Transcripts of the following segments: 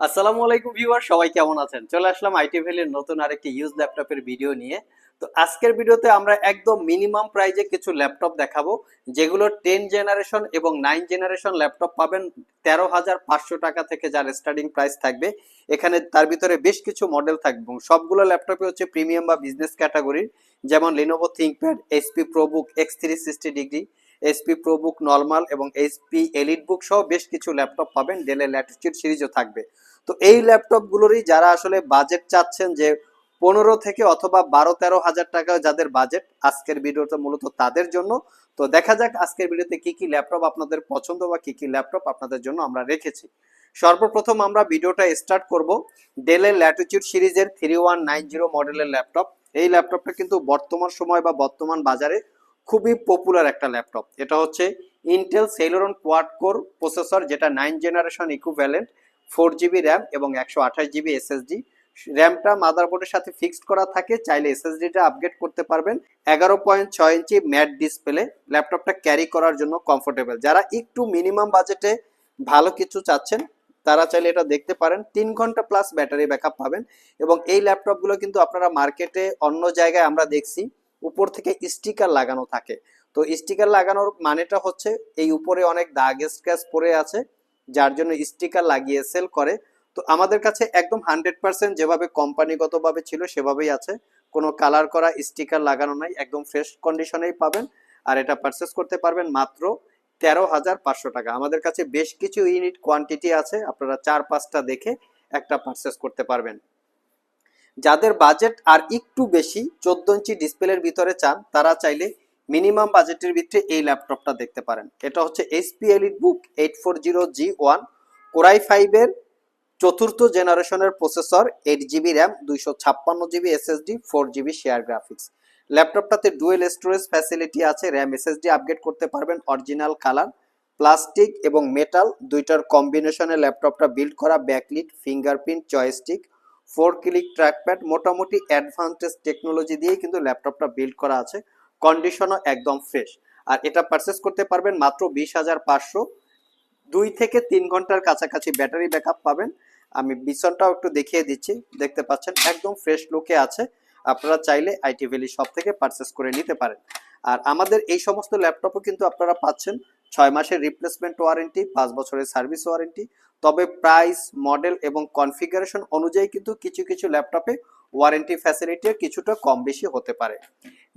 আসসালামু আলাইকুম ভিউয়ার, সবাই কেমন আছেন? চলে আসলাম আইটি ভ্যালির নতুন আরেকটি ইউজ ল্যাপটপের ভিডিও নিয়ে। তো আজকের ভিডিওতে আমরা একদম মিনিমাম প্রাইজে কিছু ল্যাপটপ দেখাবো, যেগুলো টেন জেনারেশন এবং নাইন জেনারেশন ল্যাপটপ পাবেন তেরো হাজার পাঁচশো টাকা থেকে যার স্টার্টিং প্রাইস থাকবে। এখানে তার ভিতরে বেশ কিছু মডেল থাকবে এবং সবগুলো ল্যাপটপে হচ্ছে প্রিমিয়াম বা বিজনেস ক্যাটাগরির যেমন Lenovo ThinkPad HP ProBook X three sixty degree HP ProBook normal এবং এইচপি এলিট বুক সহ বেশ কিছু ল্যাপটপ পাবেন। ডেলের ল্যাটিটিউড সিরিজও থাকবে। তো এই ল্যাপটপগুলোরই যারা আসলে বাজেট চাচ্ছেন যে পনেরো থেকে অথবা বারো, তেরো হাজার টাকা যাদের বাজেট আজকের ভিডিওটা মূলত তাদের জন্য। তো দেখা যাক আজকের ভিডিওতে কি কি ল্যাপটপ আপনাদের পছন্দ বা কি কি ল্যাপটপ আপনাদের জন্য আমরা রেখেছি। সর্বপ্রথম আমরা ভিডিওটা স্টার্ট করব। ডেলের ল্যাটিটিউড সিরিজের থ্রি ওয়ান নাইন জিরো মডেলের ল্যাপটপ এই ল্যাপটপটা কিন্তু বর্তমান সময় বা বর্তমান বাজারে খুবই পপুলার একটা ল্যাপটপ এটা হচ্ছে Intel Celeron quad core processor যেটা nine generation equivalent four GB RAM এবং একশো আঠাশ জিবি এসএসডি র্যামটা মাদারবোর্ডের সাথে ফিক্সড করা থাকে, চাইলে এসএসডিটা আপগ্রেড করতে পারবেন। এগারো পয়েন্ট ছয় ইঞ্চি ম্যাট ডিসপ্লে ল্যাপটপটা ক্যারি করার জন্য কমফোর্টেবল যারা একটু মিনিমাম বাজেটে ভালো কিছু চাচ্ছেন, তারা চাইলে এটা দেখতে পারেন। তিন ঘণ্টা প্লাস ব্যাটারি ব্যাকআপ পাবেন এবং এই ল্যাপটপগুলো কিন্তু আপনারা মার্কেটে অন্য জায়গায় আমরা দেখছি। উপর থেকে স্টিকার লাগানো থাকে। তো স্টিকার লাগানোর মানেটা হচ্ছে এই উপরে অনেক দাগ স্ক্র্যাচ পড়ে আছে, যার জন্য স্টিকার লাগিয়ে সেল করে। তো আমাদের কাছে একদম হান্ড্রেড পার্সেন্ট যেভাবে কোম্পানিগতভাবে ছিল সেভাবেই আছে। কোনো কালার করা স্টিকার লাগানো নাই, একদম ফ্রেশ কন্ডিশনেই পাবেন। আর এটা পারচেস করতে পারবেন মাত্র তেরো হাজার পাঁচশো টাকা। আমাদের কাছে বেশ কিছু ইউনিট কোয়ান্টিটি আছে, আপনারা চার পাঁচটা দেখে একটা পারচেস করতে পারবেন। যাদের বাজেট আর একটু বেশি চোদ্দ ইঞ্চি ডিসপ্লের ভিতরে চান, তারা চাইলে মিনিমাম বাজেটের ভিতরে এই ল্যাপটপটা দেখতে পারেন। এটা হচ্ছে HP EliteBook eight four zero G one core i ফাইভের চতুর্থ জেনারেশনের প্রসেসর এইট জিবি র্যাম দুইশো ছাপ্পান্ন GB SSD four GB share graphics ল্যাপটপটাতে dual storage facility আছে র্যাম এসএসডি আপগ্রেড করতে পারবেন অরিজিনাল কালার প্লাস্টিক এবং মেটাল দুইটার কম্বিনেশনে ল্যাপটপটা বিল্ড করা backlit fingerprint joystick four click trackpad মোটামুটি অ্যাডভান্টেজ টেকনোলজি দিয়ে কিন্তু ল্যাপটপটা বিল্ড করা আছে। কন্ডিশনও একদম ফ্রেশ আর এটা পারচেস করতে পারবেন মাত্র বিশ হাজার পাঁচশো। দুই থেকে তিন ঘণ্টার কাছাকাছি ব্যাটারি ব্যাকআপ পাবেন। আমি বিছনটাও একটু দেখিয়ে দিচ্ছি। দেখতে পাচ্ছেন, একদম ফ্রেশ লুকে আছে। আপনারা চাইলে আইটি ভ্যালি শপ থেকে পারচেস করে নিতে পারেন। আর আমাদের এই সমস্ত ল্যাপটপও কিন্তু আপনারা পাচ্ছেন। ছয় মাসের রিপ্লেসমেন্ট ওয়ারেন্টি পাঁচ বছরের সার্ভিস ওয়ারেন্টি তবে প্রাইস মডেল এবং কনফিগারেশন অনুযায়ী কিন্তু কিছু কিছু ল্যাপটপে ওয়ারেন্টি ফ্যাসিলিটি কিছুটা কম বেশি হতে পারে।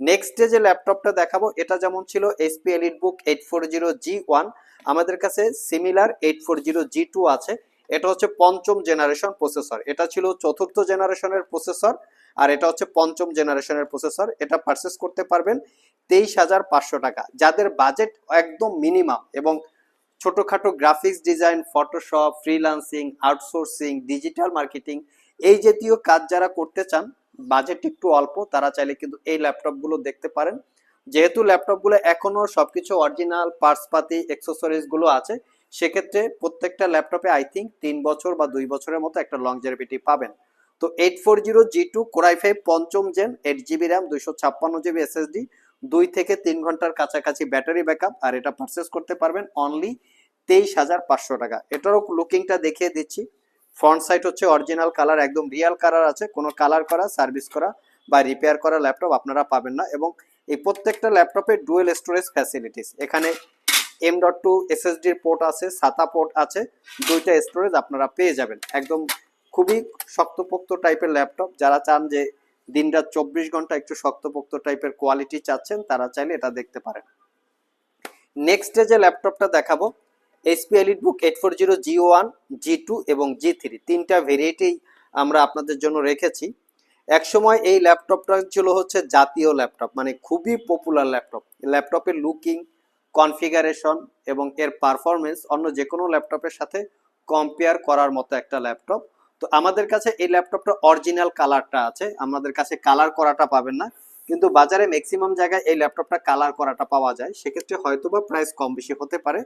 নেক্সট ডে যে ল্যাপটপটা দেখাবো, এটা যেমন ছিল SP EliteBook eight four zero G one আমাদের কাছে similar eight four zero G two আছে। এটা হচ্ছে পঞ্চম জেনারেশন প্রসেসর এটা ছিল চতুর্থ জেনারেশনের প্রসেসর আর এটা হচ্ছে পঞ্চম জেনারেশনের প্রসেসর, এটা পারচেস করতে পারবেন তেইশ হাজার পাঁচশো টাকা। যাদের বাজেট একদম মিনিমাম এবং ছোটোখাটো graphics design Photoshop freelancing outsourcing digital marketing এই জাতীয় কাজ যারা করতে চান বাজেট একটু অল্প, তারা চাইলে কিন্তু এই ল্যাপটপগুলো দেখতে পারেন। যেহেতু ল্যাপটপগুলো এখনও সবকিছু অরিজিনাল পার্টসপাতি অ্যাক্সেসরিজগুলো আছে, সেক্ষেত্রে প্রত্যেকটা ল্যাপটপে আই থিঙ্ক তিন বছর বা দুই বছরের মতো একটা লং লংজারিভিটি পাবেন। তো eight four zero G two Core i five পঞ্চম জেন এইট জিবি র্যাম দুইশো ছাপ্পান্ন জিবি এসএসডি দুই থেকে তিন ঘণ্টার কাছাকাছি ব্যাটারি ব্যাকআপ আর এটা পারচেস করতে পারবেন অনলি তেইশ হাজার পাঁচশো টাকা। এটারও লুকিংটা দেখিয়ে দিচ্ছি। ফ্রন্ট সাইড হচ্ছে অরিজিনাল কালার একদম রিয়াল কালার আছে। কোনো কালার করা সার্ভিস করা বা রিপেয়ার করা ল্যাপটপ আপনারা পাবেন না এবং এই প্রত্যেকটা ল্যাপটপে ডুয়েল স্টোরেজ ফ্যাসিলিটিস এখানে এম ডট টু এসএসডির পোর্ট আছে সাতা পোর্ট আছে, দুইটা স্টোরেজ আপনারা পেয়ে যাবেন। একদম খুবই শক্তপোক্ত টাইপের ল্যাপটপ যারা চান যে দিনরাত চব্বিশ ঘণ্টা একটু শক্তপোক্ত টাইপের কোয়ালিটি চাচ্ছেন, তারা চাইলে এটা দেখতে পারেন। নেক্সট ডে যে ল্যাপটপটা দেখাবো HP EliteBook eight four zero G one G two এবং জি থ্রি তিনটা ভেরিয়েটি আমরা আপনাদের জন্য রেখেছি। একসময় এই ল্যাপটপটা ছিল হচ্ছে জাতীয় ল্যাপটপ মানে খুবই পপুলার ল্যাপটপ ল্যাপটপের লুকিং কনফিগারেশন এবং এর পারফরমেন্স অন্য যে কোনো ল্যাপটপের সাথে কম্পেয়ার করার মতো একটা ল্যাপটপ তো আমাদের কাছে এই ল্যাপটপটা অরিজিনাল কালারটা আছে। আমাদের কাছে কালার করাটা পাবেন না। কিন্তু বাজারে ম্যাক্সিমাম জায়গায় এই ল্যাপটপটা কালার করাটা পাওয়া যায়। সেক্ষেত্রে হয়তো বা প্রাইস কম বেশি হতে পারে।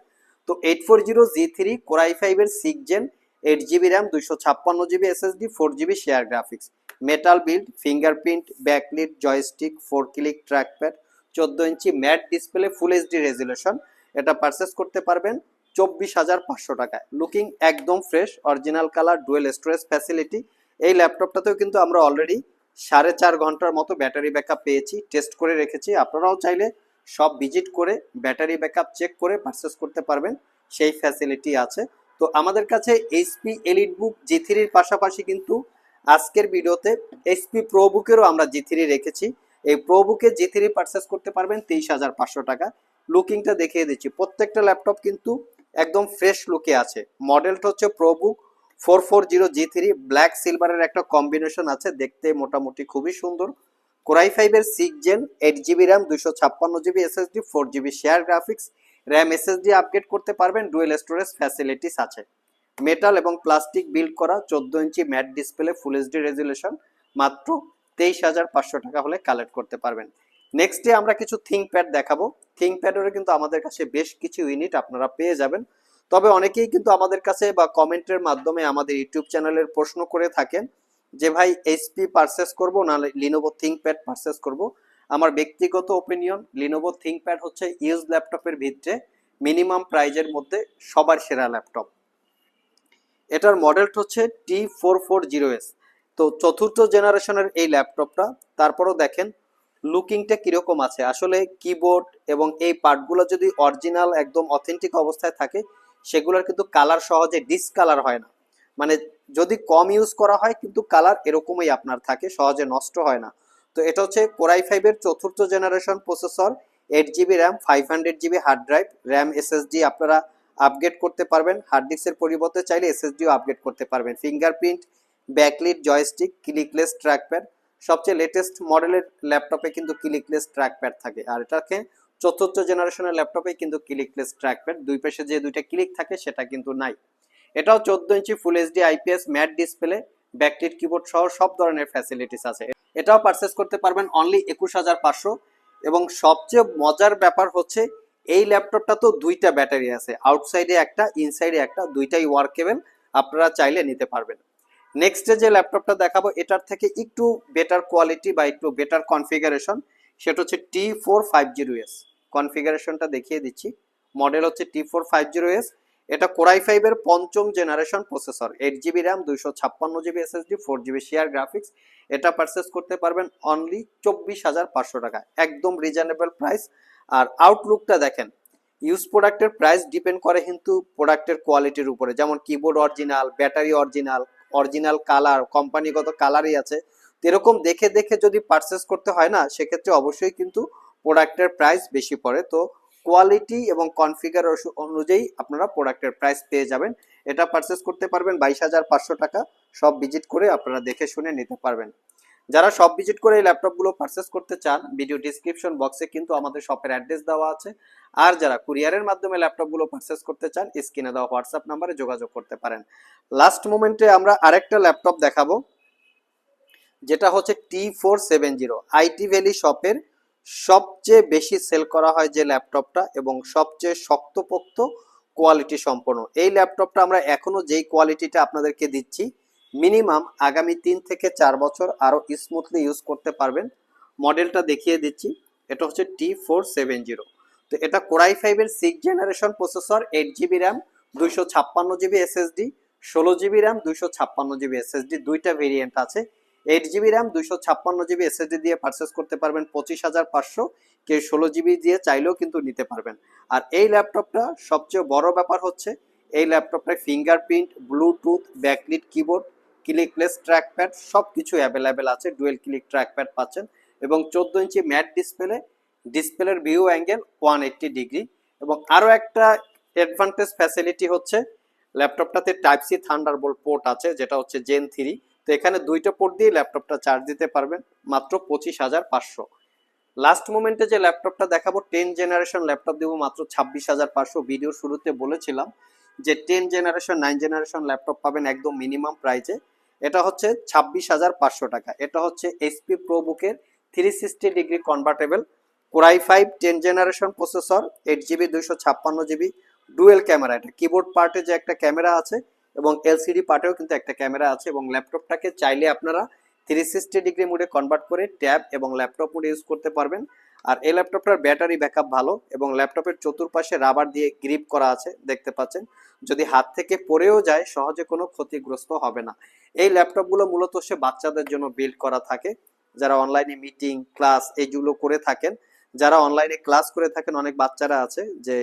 তো eight four zero G three Core i five six gen eight GB RAM দুইশো ছাপ্পান্ন GB SSD four GB share graphics metal build fingerprint backlit joystick four click trackpad চোদ্দ inch matte display full HD resolution এটা purchase করতে পারবেন। চব্বিশ হাজার পাঁচশো টাকায়। লুকিং একদম fresh original colour dual storage facility এই ল্যাপটপটাতেও কিন্তু আমরা অলরেডি সাড়ে চার ঘণ্টার মতো ব্যাটারি ব্যাকআপ পেয়েছি টেস্ট করে রেখেছি। আপনারাও চাইলে সব ভিজিট করে ব্যাটারি ব্যাকআপ চেক করে পারচেস করতে পারবেন, সেই ফ্যাসিলিটি আছে। তো আমাদের কাছে এইচপি এলিট বুক জি থ্রির পাশাপাশি কিন্তু আজকের ভিডিওতে এইচপি প্রো বুকেরও আমরা জি থ্রি রেখেছি। এই প্রো বুকে জি থ্রি পারচেস করতে পারবেন তেইশ হাজার পাঁচশো টাকা। লুকিংটা দেখিয়ে দিচ্ছি। প্রত্যেকটা ল্যাপটপ কিন্তু একদম ফ্রেশ লুকে আছে। মডেলটা হচ্ছে ProBook four four zero G three black সিলভারের একটা কম্বিনেশন আছে, দেখতে মোটামুটি খুবই সুন্দর। Core i five six gen eight GB RAM দুশো ছাপ্পান্ন GB SSD four GB share graphics RAM SSD upgrade করতে পারবেন ডুয়েল স্টোরেজ ফ্যাসিলিটিস আছে। মেটাল এবং প্লাস্টিক বিল্ড করা, চোদ্দ inch matte display full HD resolution মাত্র তেইশ হাজার পাঁচশো টাকা হলে কালেক্ট করতে পারবেন। নেক্সটে আমরা কিছু থিঙ্ক প্যাড দেখাবো। থিঙ্ক প্যাডেরও কিন্তু আমাদের কাছে বেশ কিছু ইউনিট আপনারা পেয়ে যাবেন। তবে অনেকেই কিন্তু আমাদের কাছে বা কমেন্টের মাধ্যমে আমাদের ইউটিউব চ্যানেলের প্রশ্ন করে থাকেন যে, ভাই এইচপি পারচেস করব না লিনোভো থিঙ্ক প্যাড পারচেস করব? আমার ব্যক্তিগত ওপিনিয়ন লিনোভো থিঙ্ক প্যাড হচ্ছে ইউজ ল্যাপটপের ভিতরে মিনিমাম প্রাইজের মধ্যে সবার সেরা ল্যাপটপ এটার মডেলটা হচ্ছে T four four zero S তো চতুর্থ জেনারেশনের এই ল্যাপটপটা তারপরও দেখেন লুকিংটা কীরকম আছে? আসলে কিবোর্ড এবং এই পার্টগুলো যদি অরিজিনাল একদম অথেন্টিক অবস্থায় থাকে, সেগুলোর কিন্তু কালার সহজে ডিসকালার হয় না। মানে যদি কম ইউজ করা হয়, কিন্তু কালার এরকমই আপনার থাকে, সহজে নষ্ট হয় না। তো এটা হচ্ছে কোরাই ফাইভের চতুর্থ generation processor eight GB RAM five hundred GB hard drive RAM SSD আপনারা আপগ্রেড করতে পারবেন। হার্ড ডিস্কের পরিবর্তে চাইলে এসএসডিও আপগ্রেড করতে পারবেন। Fingerprint backlit joystick clickless trackpad সবচেয়ে লেটেস্ট মডেলের ল্যাপটপে কিন্তু ক্লিকলেস ট্র্যাকপ্যাড থাকে। আর এটাকে চতুর্থ জেনারেশনের ল্যাপটপে কিন্তু ক্লিকলেস ট্র্যাকপ্যাড দুই পাশে যে দুইটা ক্লিক থাকে সেটা কিন্তু নাই। এটাও চোদ্দ inch full HD IPS matte display backlit keyboard সহ সব ধরনের ফ্যাসিলিটিস আছে। এটাও পারচেস করতে পারবেন অনলি একুশ হাজার পাঁচশো। এবং সবচেয়ে মজার ব্যাপার হচ্ছে, এই ল্যাপটপটা তো দুইটা ব্যাটারি আছে আউটসাইডে একটা ইনসাইডে একটা, দুইটাই ওয়ার্কেবল আপনারা চাইলে নিতে পারবেন। নেক্সটে যে ল্যাপটপটা দেখাবো, এটার থেকে একটু বেটার কোয়ালিটি বা একটু বেটার কনফিগারেশন সেটা হচ্ছে T four five zero S কনফিগারেশনটা দেখিয়ে দিচ্ছি। মডেল হচ্ছে T four five zero S এটা কোরাই ফাইভের পঞ্চম generation processor eight GB RAM দুইশো ছাপ্পান্ন GB SSD four GB share graphics এটা পারচেস করতে পারবেন অনলি চব্বিশ হাজার পাঁচশো টাকা একদম রিজনেবল প্রাইস আর আউটলুকটা দেখেন। ইউজ প্রোডাক্টের প্রাইস ডিপেন্ড করে কিন্তু প্রোডাক্টের কোয়ালিটির উপরে। যেমন keyboard original battery original original colour কোম্পানিগত কালারই আছে। এরকম দেখে দেখে যদি পারচেস করতে হয় না, সেক্ষেত্রে অবশ্যই কিন্তু প্রোডাক্টের প্রাইস বেশি পড়ে। তো কোয়ালিটি এবং কনফিগার অনুযায়ী আপনারা প্রোডাক্টের প্রাইস পেয়ে যাবেন। এটা পারচেস করতে পারবেন বাইশ হাজার পাঁচশো টাকা। সব ভিজিট করে আপনারা দেখে শুনে নিতে পারবেন। যারা সব ভিজিট করে এই ল্যাপটপগুলো পারচেস করতে চান ভিডিও ডিসক্রিপশন বক্সে কিন্তু আমাদের শপের অ্যাড্রেস দেওয়া আছে। আর যারা কুরিয়ারের মাধ্যমে ল্যাপটপগুলো পারচেস করতে চান স্ক্রিনে দেওয়া হোয়াটসঅ্যাপ নাম্বারে যোগাযোগ করতে পারেন। লাস্ট মোমেন্টে আমরা আরেকটা ল্যাপটপ দেখাবো, যেটা হচ্ছে T four seven zero IT valley শপের সবচেয়ে বেশি সেল করা হয় যে ল্যাপটপটা এবং সবচেয়ে শক্তপোক্ত কোয়ালিটি সম্পন্ন। এই ল্যাপটপটা আমরা এখনও যেই কোয়ালিটিটা আপনাদেরকে দিচ্ছি মিনিমাম আগামী তিন থেকে চার বছর আরও স্মুথলি ইউজ করতে পারবেন। মডেলটা দেখিয়ে দিচ্ছি। এটা হচ্ছে টি ফোর সেভেন জিরো তো এটা কোরাই ফাইভের six generation processor eight GB RAM দুইশো ছাপ্পান্ন জিবি এসএসডি ষোলো জিবি র্যাম দুইশো ছাপ্পান্ন জিবি এসএসডি দুইটা ভেরিয়েন্ট আছে। এইট জিবি র্যাম দুইশো ছাপ্পান্ন জিবি এসএসডি দিয়ে পারচেস করতে পারবেন। পঁচিশ হাজার পাঁচশো। কেউ ষোলো জিবি দিয়ে চাইলেও কিন্তু নিতে পারবেন। আর এই ল্যাপটপটা সবচেয়ে বড় ব্যাপার হচ্ছে, এই ল্যাপটপটায় fingerprint bluetooth backlit keyboard clickless trackpad সব কিছু অ্যাভেলেবেল আছে ডুয়েল ক্লিক ট্র্যাকপ্যাড পাচ্ছেন। এবং চোদ্দ ইঞ্চি ম্যাট ডিসপ্লে ডিসপ্লের view angle one eighty degree এবং আরও একটা অ্যাডভান্টেজ ফ্যাসিলিটি হচ্ছে ল্যাপটপটাতে টাইপ সি থান্ডারবোল্ট পোর্ট আছে, যেটা হচ্ছে জেন থ্রি তো এখানে দুইটা পোর্ট দিয়ে ল্যাপটপটা চার্জ দিতে পারবেন, মাত্র পঁচিশ হাজার পাঁচশো। লাস্ট মোমেন্টে যে ল্যাপটপটা দেখাবো টেন জেনারেশন ল্যাপটপ দেবো, মাত্র ছাব্বিশ হাজার পাঁচশো। ভিডিওর শুরুতে বলেছিলাম যে ten generation nine generation laptop পাবেন একদম মিনিমাম প্রাইসে এটা হচ্ছে ছাব্বিশ হাজার পাঁচশো টাকা। এটা হচ্ছে এইচপি প্রো বুকের three sixty degree convertible core i five ten generation processor eight GB দুইশো ছাপ্পান্ন জিবি ডুয়েল ক্যামেরা এটা কিবোর্ড পার্টে যে একটা ক্যামেরা আছে এবং এলসিডি পার্টেও কিন্তু একটা ক্যামেরা আছে এবং ল্যাপটপটাকে চাইলে আপনারা থ্রি সিক্সটি ডিগ্রি মোডে কনভার্ট করে ট্যাব এবং ল্যাপটপ মোডে ইউজ করতে পারবেন। আর এই ল্যাপটপটার ব্যাটারি ব্যাকআপ ভালো এবং ল্যাপটপের চতুর্পাশে রাবার দিয়ে গ্রিপ করা আছে, দেখতে পাচ্ছেন। যদি হাত থেকে পড়েও যায়, সহজে কোনো ক্ষতিগ্রস্ত হবে না। এই ল্যাপটপগুলো মূলত সে বাচ্চাদের জন্য বিল্ড করা থাকে। যারা অনলাইনে মিটিং ক্লাস এইগুলো করে থাকেন, যারা অনলাইনে ক্লাস করে থাকেন, অনেক বাচ্চারা আছে যে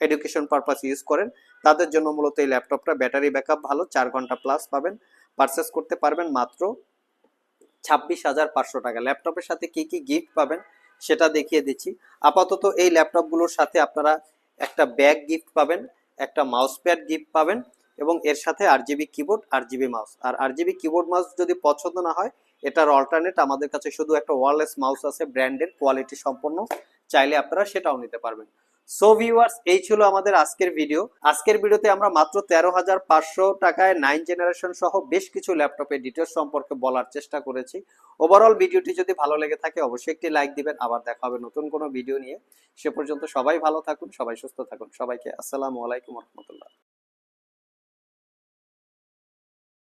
এডুকেশন পারপাস ইউজ করেন, তাদের জন্য মূলত এই ল্যাপটপটা ব্যাটারি ব্যাকআপ ভালো, চার ঘণ্টা প্লাস পাবেন। পারচেস করতে পারবেন মাত্র ছাব্বিশ হাজার পাঁচশো টাকা। ল্যাপটপের সাথে কি কি গিফট পাবেন সেটা দেখিয়ে দিচ্ছি। আপাতত এই ল্যাপটপগুলোর সাথে আপনারা একটা ব্যাগ গিফট পাবেন, একটা মাউস প্যাড গিফট পাবেন এবং এর সাথে R GB keyboard R GB mouse আর আর জিবি কিবোর্ড মাউস যদি পছন্দ না হয়, এটার অল্টারনেট আমাদের কাছে শুধু একটা ওয়ারলেস মাউস আছে ব্র্যান্ডেড কোয়ালিটি সম্পন্ন। চাইলে আপনারা সেটাও নিতে পারবেন। সো ভিউয়ার্স এই ছিল আমাদের আজকের ভিডিও আজকের ভিডিওতে আমরা মাত্র তেরো হাজার পাঁচশো টাকায় নাইন জেনারেশন সহ বেশ কিছু ল্যাপটপের ডিটেলস সম্পর্কে বলার চেষ্টা করেছি। ওভারঅল ভিডিওটি যদি ভালো লেগে থাকে, অবশ্যই একটি লাইক দিবেন। আবার দেখা হবে নতুন কোনো ভিডিও নিয়ে। সে পর্যন্ত সবাই ভালো থাকুন, সবাই সুস্থ থাকুন। সবাইকে আসসালামু আলাইকুম রহমতুল্লাহ।